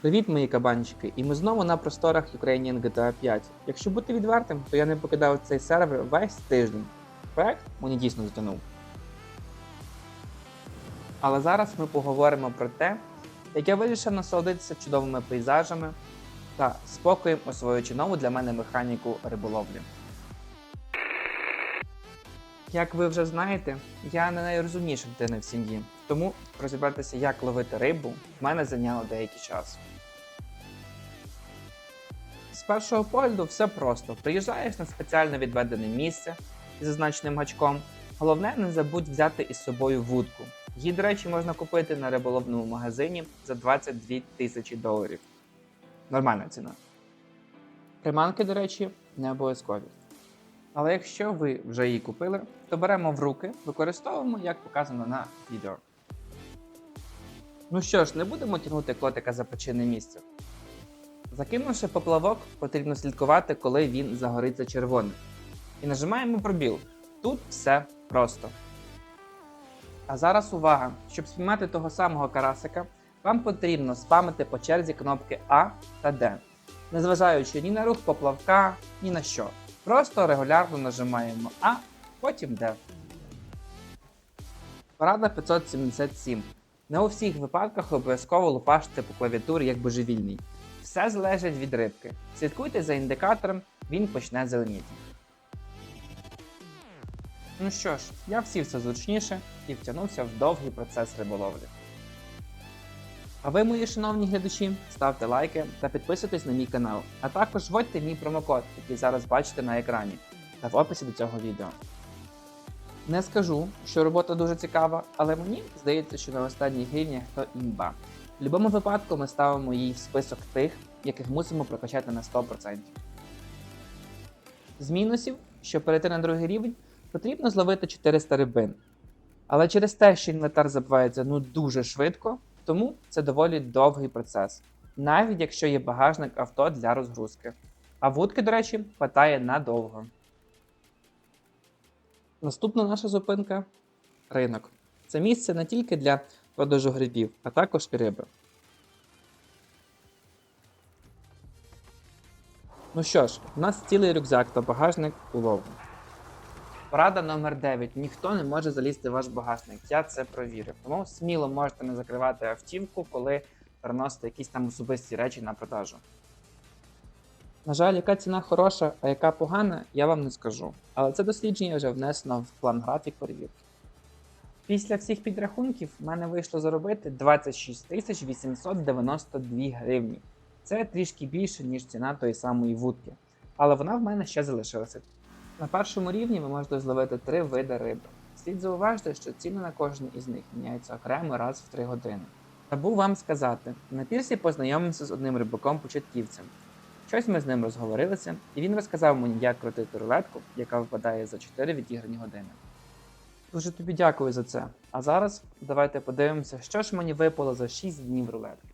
Привіт, мої кабанчики! І ми знову на просторах Ukrainian GTA 5. Якщо бути відвертим, то я не покидав цей сервер весь тиждень. Проект мені дійсно затягнув. Але зараз ми поговоримо про те, як я вирішив насолодитися чудовими пейзажами та спокоєм освоюючи нову для мене механіку риболовлі. Як ви вже знаєте, я не найрозумніша дитина в сім'ї, тому розібратися, як ловити рибу, в мене зайняло деякий час. З першого погляду все просто. Приїжджаєш на спеціально відведене місце із зазначеним гачком. Головне, не забудь взяти із собою вудку. Її, до речі, можна купити на риболовному магазині за 22 тисячі доларів. Нормальна ціна. Приманки, до речі, не обов'язкові. Але якщо ви вже її купили, то беремо в руки, використовуємо, як показано на відео. Ну що ж, не будемо тягнути котика за причинне місце. Закинувши поплавок, потрібно слідкувати, коли він загориться червоним. І нажимаємо пробіл. Тут все просто. А зараз увага! Щоб спіймати того самого карасика, вам потрібно спамити по черзі кнопки А та Д, незважаючи ні на рух поплавка, ні на що. Просто регулярно нажимаємо А, потім Д. Порада 577. Не у всіх випадках обов'язково лупаште по клавіатурі як божевільний. Все залежить від рибки. Слідкуйте за індикатором, він почне зеленіти. Ну що ж, я всів все зручніше і втягнувся в довгий процес риболовлі. А ви, мої шановні глядачі, ставте лайки та підписуйтесь на мій канал, а також вводьте мій промокод, який зараз бачите на екрані, та в описі до цього відео. Не скажу, що робота дуже цікава, але мені здається, що на останніх рівнях то імба. В будь-якому випадку ми ставимо її в список тих, яких мусимо прокачати на 100%. З мінусів, щоб перейти на другий рівень, потрібно зловити 400 рибин. Але через те, що інвентар забивається ну дуже швидко, тому це доволі довгий процес, навіть якщо є багажник авто для розгрузки. А вудки, до речі, хватає надовго. Наступна наша зупинка ринок. Це місце не тільки для продажу грибів, а також і риби. Ну що ж, у нас цілий рюкзак та багажник улову. Порада номер 9. Ніхто не може залізти в ваш багажник. Я це провірив. Тому сміло можете не закривати автівку, коли переносите якісь там особисті речі на продажу. На жаль, яка ціна хороша, а яка погана, я вам не скажу. Але це дослідження вже внесено в план графік перевірки. Після всіх підрахунків в мене вийшло заробити 26 892 гривні. Це трішки більше, ніж ціна тої самої вудки. Але вона в мене ще залишилася. На першому рівні ви можете зловити три види риби. Слід зауважити, що ціни на кожен із них міняються окремо раз в 3 години. Забув вам сказати, на пірсі познайомився з одним рибаком-початківцем. Щось ми з ним розговорилися, і він розказав мені, як крутити рулетку, яка випадає за 4 відіграні години. Дуже тобі дякую за це. А зараз давайте подивимося, що ж мені випало за 6 днів рулетки.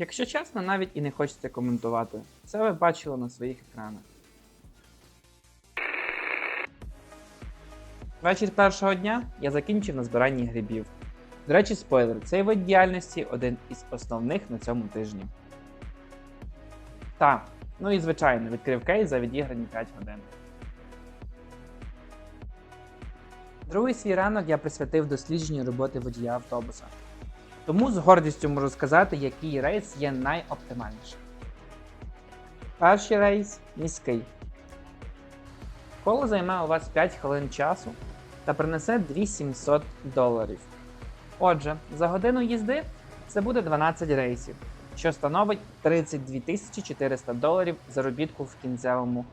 Якщо чесно, навіть і не хочеться коментувати. Це ви бачили на своїх екранах. Вечір першого дня я закінчив на збиранні грибів. До речі, спойлер, цей вид діяльності один із основних на цьому тижні. Та, ну і звичайно, відкрив кейс за відіграні 5 годин. Другий свій ранок я присвятив дослідженню роботи водія автобуса. Тому з гордістю можу сказати, який рейс є найоптимальнішим. Перший рейс міський. Коло займе у вас 5 хвилин часу та принесе 2700 доларів. Отже, за годину їзди це буде 12 рейсів, що становить 32 400 доларів заробітку в кінцевому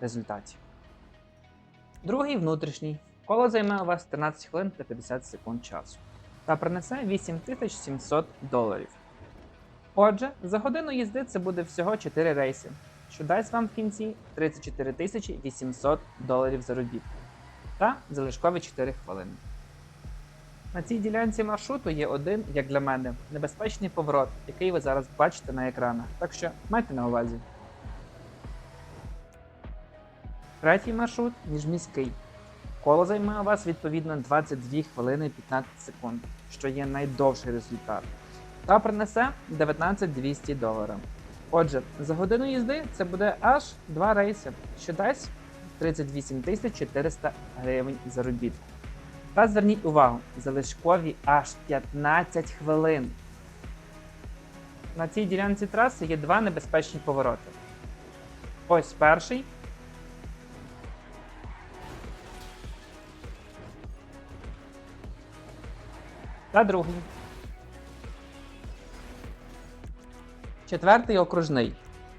результаті. Другий внутрішній. Коло займе у вас 13 хвилин та 50 секунд часу та принесе 8700 доларів. Отже, за годину їзди це буде всього 4 рейси, що дасть вам в кінці 34 800 доларів заробітку та залишкові 4 хвилини. На цій ділянці маршруту є один, як для мене, небезпечний поворот, який ви зараз бачите на екранах, так що майте на увазі. Третій маршрут міжміський. Коло займе у вас відповідно 22 хвилини 15 секунд, що є найдовший результат, та принесе 19 200 доларів. Отже, за годину їзди це буде аж два рейси, що дасть 38 400 гривень заробітку. Та зверніть увагу, залишкові аж 15 хвилин. На цій ділянці траси є два небезпечні повороти. Ось перший. Та другий. Четвертий окружний.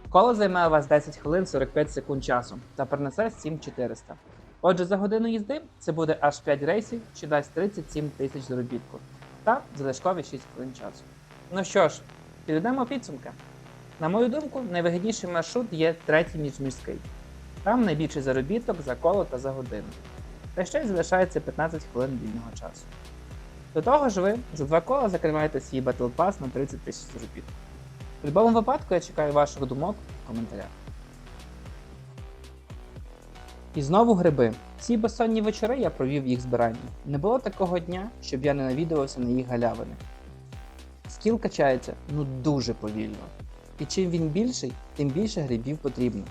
Коло займе у вас 10 хвилин 45 секунд часу та принесе 7400. Отже, за годину їзди це буде аж 5 рейсів, що дасть 37 тисяч заробітку та залишкові 6 хвилин часу. Ну що ж, підведемо підсумки. На мою думку, найвигідніший маршрут є третій міжміський. Там найбільший заробіток за коло та за годину. Та ще й залишається 15 хвилин вільного часу. До того ж ви за два кола закриваєте свій Battle Pass на 30 тисяч заробітку. В будь-якому випадку я чекаю ваших думок в коментарях. І знову гриби. Ці безсонні вечори я провів їх збиранні. Не було такого дня, щоб я не навідувався на їх галявини. Скіл качається ну дуже повільно. І чим він більший, тим більше грибів потрібно.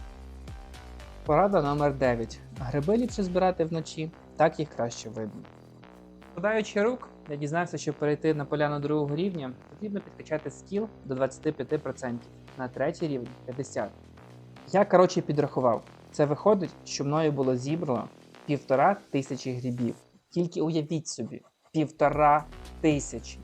Порада номер 9. Гриби ліпше збирати вночі, так їх краще видно. Подаючи рук, я дізнався, що перейти на поляну другого рівня потрібно підкачати скіл до 25%, на третій рівень 50%. Я коротше підрахував. Це виходить, що мною було зібрано півтора тисячі грибів. Тільки уявіть собі, півтора тисячі.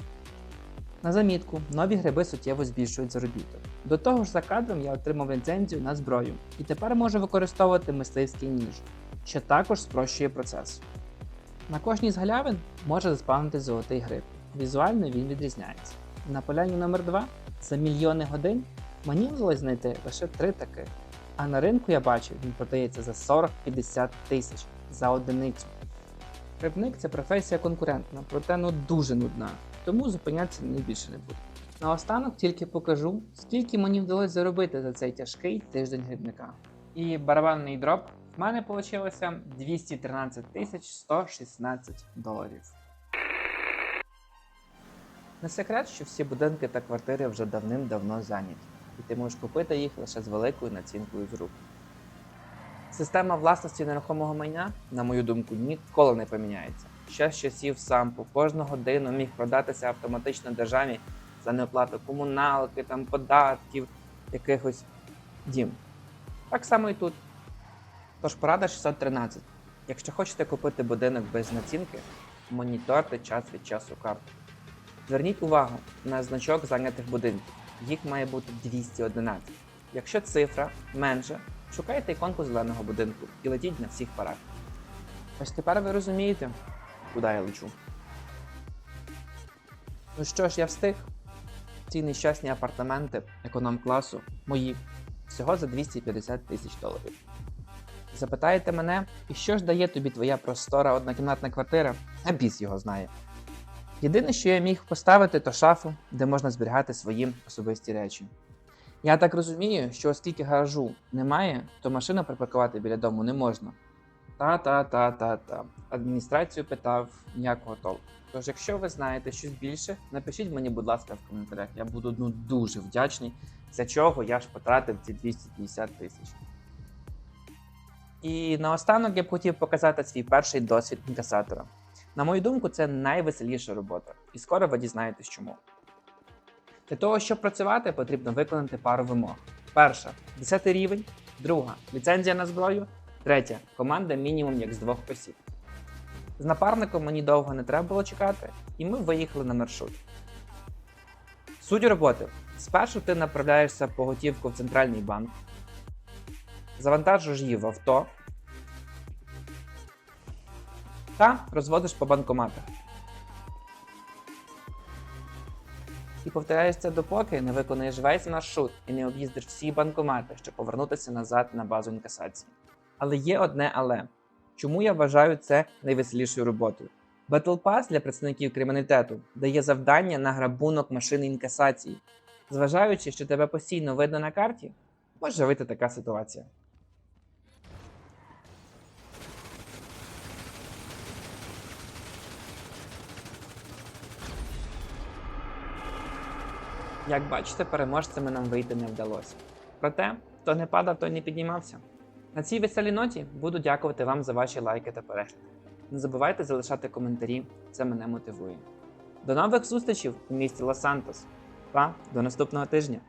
На замітку, нові гриби суттєво збільшують заробіток. До того ж, за кадром я отримав ліцензію на зброю і тепер можу використовувати мисливський ніж, що також спрощує процес. На кожній з галявин може заспавнити золотий гриб. Візуально він відрізняється. На поляні номер 2 за мільйони годин мені вдалося знайти лише три таких. А на ринку я бачив, він продається за 40-50 тисяч за одиницю. Грибник це професія конкурентна, проте ну дуже нудна, тому зупинятися ній більше не буду. Наостанок тільки покажу, скільки мені вдалося заробити за цей тяжкий тиждень грибника. І барабанний дроп в мене вийшло 213 116 доларів. Не секрет, що всі будинки та квартири вже давним-давно зайняті, і ти можеш купити їх лише з великою націнкою з рук. Система власності нерухомого майна, на мою думку, ніколи не поміняється. Ще з часів сампу кожну годину міг продатися автоматично державі за неоплату комуналки, там, податків, якихось дім. Так само і тут. Тож порада 613. Якщо хочете купити будинок без націнки, моніторте час від часу карту. Зверніть увагу на значок зайнятих будинків. Їх має бути 211. Якщо цифра менше, шукайте іконку зеленого будинку і летіть на всіх парах. Ось тепер ви розумієте, куди я лечу. Ну що ж, я встиг. Ці нещасні апартаменти економ-класу мої всього за 250 тисяч доларів. Запитаєте мене, і що ж дає тобі твоя простора однокімнатна квартира? А біс його знає. Єдине, що я міг поставити, то шафу, де можна зберігати свої особисті речі. Я так розумію, що оскільки гаражу немає, то машину припаркувати біля дому не можна. Та-та-та-та-та. Адміністрацію питав ніякого толку. Тож, якщо ви знаєте щось більше, напишіть мені, будь ласка, в коментарях. Я буду ну, дуже вдячний, за чого я ж потратив ці 250 тисяч. І наостанок я б хотів показати свій перший досвід інкасатора. На мою думку, це найвеселіша робота, і скоро ви дізнаєтесь чому. Для того, щоб працювати, потрібно виконати пару вимог. Перша 10 рівень, друга ліцензія на зброю, третя команда мінімум як з двох осіб. З напарником мені довго не треба було чекати, і ми виїхали на маршрут. Суть роботи: спершу ти направляєшся по готівку в центральний банк. Завантажуєш її в авто та розводиш по банкоматах. І повторяєш допоки не виконаєш весь маршрут і не об'їздиш всі банкомати, щоб повернутися назад на базу інкасації. Але є одне але. Чому я вважаю це найвеселішою роботою? Battle Pass для представників криміналітету дає завдання на грабунок машини інкасації. Зважаючи, що тебе постійно видно на карті, може вийти така ситуація. Як бачите, переможцями нам вийти не вдалося. Проте, хто не падав, той не піднімався. На цій веселій ноті буду дякувати вам за ваші лайки та перегляди. Не забувайте залишати коментарі, це мене мотивує. До нових зустрічей у місті Лос-Сантос. Па, до наступного тижня!